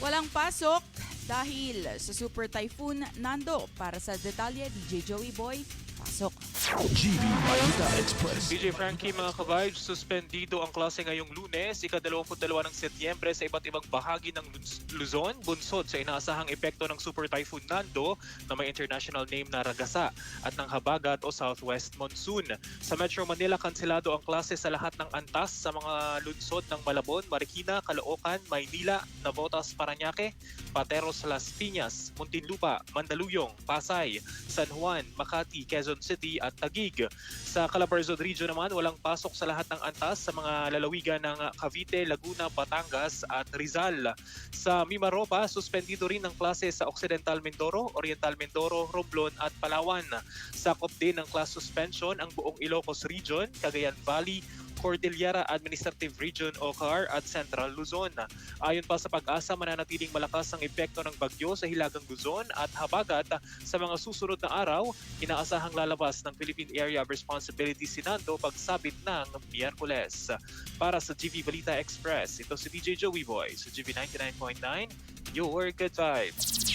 Walang pasok dahil sa Super Typhoon Nando. Para sa detalye, DJ Joey Boy, pasok. GB Express. DJ Frankie, mga ka-vibes, suspendido ang klase ngayong lunes, ika-22 ng Setyembre sa iba't ibang bahagi ng Luz- Luzon, bunsod sa inaasahang epekto ng Super Typhoon Nando na may international name na Ragasa at ng Habagat o Southwest Monsoon. Sa Metro Manila, kanselado ang klase sa lahat ng antas sa mga lunsod ng Malabon, Marikina, Caloocan, Maynila, Navotas, Paranaque, Pateros, Las Piñas, Muntinlupa, Mandaluyong, Pasay, San Juan, Makati, Quezon City at Taguig. Sa Calabarzon Region naman, walang pasok sa lahat ng antas sa mga lalawigan ng Cavite, Laguna, Batangas at Rizal. Sa Mimaropa, suspendido rin ang klase sa Occidental Mindoro, Oriental Mindoro, Romblon at Palawan. Sakop din ng class suspension ang buong Ilocos Region, Cagayan Valley, Cordillera Administrative Region o CAR at Central Luzon. Ayon pa sa pag-asa, mananatiling malakas ang epekto ng bagyo sa Hilagang Luzon at Habagat sa mga susunod na araw. Inaasahang lalabas ng Philippine Area of Responsibility Sinando pagsabit ng Miyerkules. Para sa GV Balita Express, ito si DJ Joey Boy sa GV 99.9, Your Good Vibes.